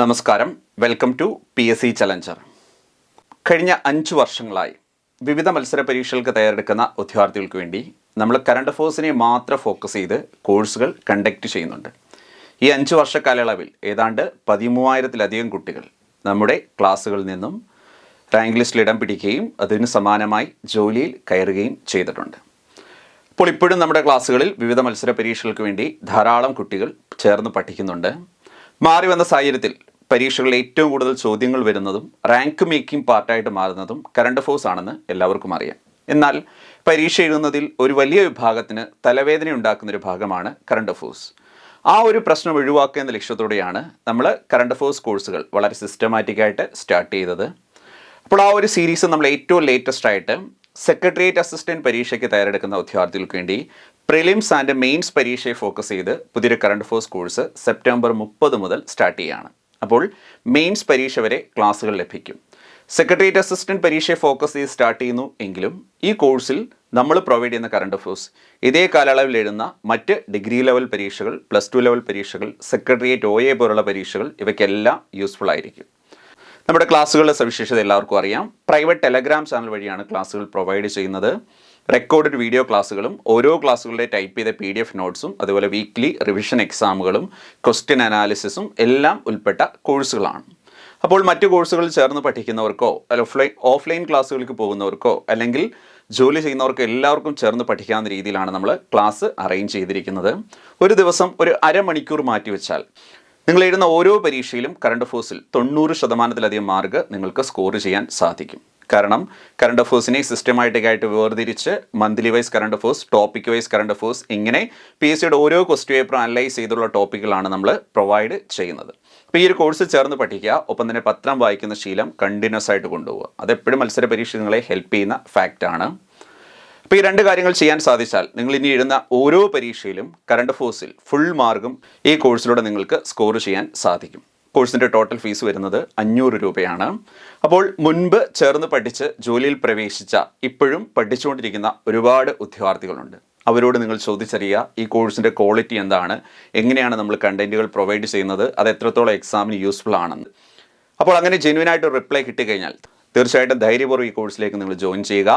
നമസ്കാരം. Welcome to P S C challenger കഴിഞ്ഞ അഞ്ച് വർഷങ്ങളായി വിവിധ മത്സര പരീക്ഷകൾക്ക് തയ്യാറെടുക്കുന്ന ഉദ്യോഗാർത്ഥികൾക്ക് വേണ്ടി നമ്മൾ കറണ്ട് അഫേഴ്സിനെ മാത്രം ഫോക്കസ് ചെയ്ത് കോഴ്സുകൾ കണ്ടക്ട് ചെയ്യുന്നുണ്ട്. ഈ അഞ്ച് വർഷ കാലയളവിൽ ഏതാണ്ട് പതിമൂവായിരത്തിലധികം കുട്ടികൾ നമ്മുടെ ക്ലാസ്സുകളിൽ നിന്നും റാങ്ക് ലിസ്റ്റിൽ ഇടം പിടിക്കുകയും അതിന് സമാനമായി ജോലിയിൽ കയറുകയും ചെയ്തിട്ടുണ്ട്. അപ്പോൾ ഇപ്പോഴും നമ്മുടെ ക്ലാസ്സുകളിൽ വിവിധ മത്സര പരീക്ഷകൾക്ക് വേണ്ടി ധാരാളം കുട്ടികൾ ചേർന്ന് പഠിക്കുന്നുണ്ട്. മാറി വന്ന സാഹചര്യത്തിൽ പരീക്ഷകളിൽ ഏറ്റവും കൂടുതൽ ചോദ്യങ്ങൾ വരുന്നതും റാങ്ക് മേക്കിംഗ് പാർട്ടായിട്ട് മാറുന്നതും കറണ്ട് അഫേഴ്സ് ആണെന്ന് എല്ലാവർക്കും അറിയാം. എന്നാൽ പരീക്ഷ എഴുതുന്നതിൽ ഒരു വലിയ വിഭാഗത്തിന് തലവേദന ഉണ്ടാക്കുന്ന ഒരു ഭാഗമാണ് കറണ്ട് അഫേഴ്സ് ആ ഒരു പ്രശ്നം ഒഴിവാക്കുക എന്ന ലക്ഷ്യത്തോടെയാണ് നമ്മൾ കറണ്ട് അഫേഴ്സ് കോഴ്സുകൾ വളരെ സിസ്റ്റമാറ്റിക്കായിട്ട് സ്റ്റാർട്ട് ചെയ്തത്. അപ്പോൾ ആ ഒരു സീരീസ് നമ്മൾ ഏറ്റവും ലേറ്റസ്റ്റ് ആയിട്ട് സെക്രട്ടേറിയറ്റ് അസിസ്റ്റന്റ് പരീക്ഷയ്ക്ക് തയ്യാറെടുക്കുന്ന വിദ്യാർത്ഥികൾക്ക് വേണ്ടി പ്രിലിംസ് ആൻഡ് മെയിൻസ് പരീക്ഷയെ ഫോക്കസ് ചെയ്ത് പുതിയൊരു കറണ്ട് അഫേഴ്സ് കോഴ്സ് സെപ്റ്റംബർ മുപ്പത് മുതൽ സ്റ്റാർട്ട് ചെയ്യുകയാണ് അപ്പോൾ മെയിൻസ് പരീക്ഷ വരെ ക്ലാസ്സുകൾ ലഭിക്കും. സെക്രട്ടേറിയറ്റ് അസിസ്റ്റന്റ് പരീക്ഷയെ ഫോക്കസ് ചെയ്ത് സ്റ്റാർട്ട് ചെയ്യുന്നു എങ്കിലും ഈ കോഴ്സിൽ നമ്മൾ പ്രൊവൈഡ് ചെയ്യുന്ന കറണ്ട് അഫേഴ്സ് ഇതേ കാലയളവിൽ എഴുതുന്ന മറ്റ് ഡിഗ്രി ലെവൽ പരീക്ഷകൾ പ്ലസ് ടു ലെവൽ പരീക്ഷകൾ സെക്രട്ടേറിയറ്റ് ഒ എ പോലുള്ള പരീക്ഷകൾ ഇവയ്ക്കെല്ലാം യൂസ്ഫുൾ ആയിരിക്കും. നമ്മുടെ ക്ലാസ്സുകളുടെ സവിശേഷത എല്ലാവർക്കും അറിയാം. പ്രൈവറ്റ് ടെലഗ്രാം ചാനൽ വഴിയാണ് ക്ലാസ്സുകൾ പ്രൊവൈഡ് ചെയ്യുന്നത്. റെക്കോർഡഡ് വീഡിയോ ക്ലാസ്സുകളും ഓരോ ക്ലാസ്സുകളുടെ ടൈപ്പ് ചെയ്ത പി ഡി എഫ് നോട്ട്സും അതുപോലെ വീക്ക്ലി റിവിഷൻ എക്സാമുകളും ക്വസ്റ്റ്യൻ അനാലിസിസും എല്ലാം ഉൾപ്പെട്ട കോഴ്സുകളാണ് അപ്പോൾ മറ്റു കോഴ്സുകളിൽ ചേർന്ന് പഠിക്കുന്നവർക്കോ ഓഫ്ലൈൻ ഓഫ്ലൈൻ ക്ലാസ്സുകൾക്ക് പോകുന്നവർക്കോ അല്ലെങ്കിൽ ജോലി ചെയ്യുന്നവർക്കോ എല്ലാവർക്കും ചേർന്ന് പഠിക്കാവുന്ന രീതിയിലാണ് നമ്മൾ ക്ലാസ് അറേഞ്ച് ചെയ്തിരിക്കുന്നത്. ഒരു ദിവസം ഒരു അരമണിക്കൂർ മാറ്റിവെച്ചാൽ നിങ്ങൾ എഴുതുന്ന ഓരോ പരീക്ഷയിലും കറണ്ട് അഫേഴ്സിൽ തൊണ്ണൂറ് ശതമാനത്തിലധികം മാർക്ക് നിങ്ങൾക്ക് സ്കോർ ചെയ്യാൻ സാധിക്കും. കാരണം കറണ്ട് അഫേഴ്സിനെ സിസ്റ്റമാറ്റിക് ആയിട്ട് വേർതിരിച്ച് monthly wise current affairs topic wise current affairs ഇങ്ങനെ പി എസ് സിയുടെ ഓരോ ക്വസ്റ്റ്യൻ പേപ്പർ അനലൈസ് ചെയ്തുള്ള ടോപ്പിക്കുകളാണ് നമ്മൾ പ്രൊവൈഡ് ചെയ്യുന്നത്. അപ്പോൾ ഈ ഒരു കോഴ്സ് ചേർന്ന് പഠിക്കുക ഒപ്പം തന്നെ പത്രം വായിക്കുന്ന ശീലം കണ്ടിന്യൂസ് ആയിട്ട് കൊണ്ടുപോകുക അതെപ്പോഴും മത്സര പരീക്ഷ നിങ്ങളെ ഹെൽപ്പ് ചെയ്യുന്ന ഫാക്റ്റാണ് അപ്പോൾ ഈ രണ്ട് കാര്യങ്ങൾ ചെയ്യാൻ സാധിച്ചാൽ നിങ്ങൾ ഇനി എഴുതുന്ന ഓരോ പരീക്ഷയിലും കറണ്ട് ഫോഴ്സിൽ ഫുൾ മാർക്കും ഈ കോഴ്സിലൂടെ നിങ്ങൾക്ക് സ്കോർ ചെയ്യാൻ സാധിക്കും. കോഴ്സിന്റെ ടോട്ടൽ ഫീസ് വരുന്നത് അഞ്ഞൂറ് രൂപയാണ്. അപ്പോൾ മുൻപ് ചേർന്ന് പഠിച്ച് ജോലിയിൽ പ്രവേശിച്ച ഇപ്പോഴും പഠിച്ചുകൊണ്ടിരിക്കുന്ന ഒരുപാട് ഉദ്യോഗാർത്ഥികളുണ്ട് അവരോട് നിങ്ങൾ ചോദിച്ചറിയുക ഈ കോഴ്സിന്റെ ക്വാളിറ്റി എന്താണ്? എങ്ങനെയാണ് നമ്മൾ കണ്ടന്റുകൾ പ്രൊവൈഡ് ചെയ്യുന്നത്? അത് എത്രത്തോളം എക്സാമിന് യൂസ്ഫുൾ ആണെന്ന്. അപ്പോൾ അങ്ങനെ ജെന്യൂനായിട്ട് റിപ്ലൈ കിട്ടിക്കഴിഞ്ഞാൽ തീർച്ചയായിട്ടും ധൈര്യപൂർവം ഈ കോഴ്സിലേക്ക് നിങ്ങൾ ജോയിൻ ചെയ്യുക.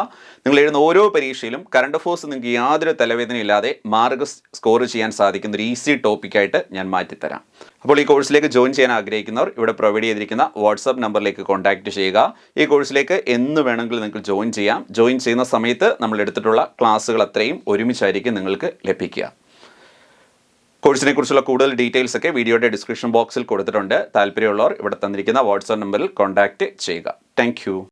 നിങ്ങൾ എഴുതുന്ന ഓരോ പരീക്ഷയിലും കറണ്ട് അഫേഴ്സ് നിങ്ങൾക്ക് യാതൊരു തലവേദന ഇല്ലാതെ മാർക്ക് സ്കോർ ചെയ്യാൻ സാധിക്കുന്ന ഒരു ഈസി ടോപ്പിക്കായിട്ട് ഞാൻ മാറ്റിത്തരാം. അപ്പോൾ ഈ കോഴ്സിലേക്ക് ജോയിൻ ചെയ്യാൻ ആഗ്രഹിക്കുന്നവർ ഇവിടെ പ്രൊവൈഡ് ചെയ്തിരിക്കുന്ന വാട്സാപ്പ് നമ്പറിലേക്ക് കോൺടാക്റ്റ് ചെയ്യുക. ഈ കോഴ്സിലേക്ക് എന്ന് വേണമെങ്കിലും നിങ്ങൾക്ക് ജോയിൻ ചെയ്യാം. ജോയിൻ ചെയ്യുന്ന സമയത്ത് നമ്മൾ എടുത്തിട്ടുള്ള ക്ലാസ്സുകൾ അത്രയും ഒരുമിച്ചായിരിക്കും നിങ്ങൾക്ക് ലഭിക്കുക. കോഴ്സിനെ കുറിച്ചുള്ള കൂടുതൽ ഡീറ്റെയിൽസ് ഒക്കെ വീഡിയോയുടെ ഡിസ്ക്രിപ്ഷൻ ബോക്സിൽ കൊടുത്തിട്ടുണ്ട്. താല്പര്യമുള്ളവർ ഇവിടെ തന്നിരിക്കുന്ന വാട്സാപ്പ് നമ്പറിൽ കോൺടാക്റ്റ് ചെയ്യുക. താങ്ക്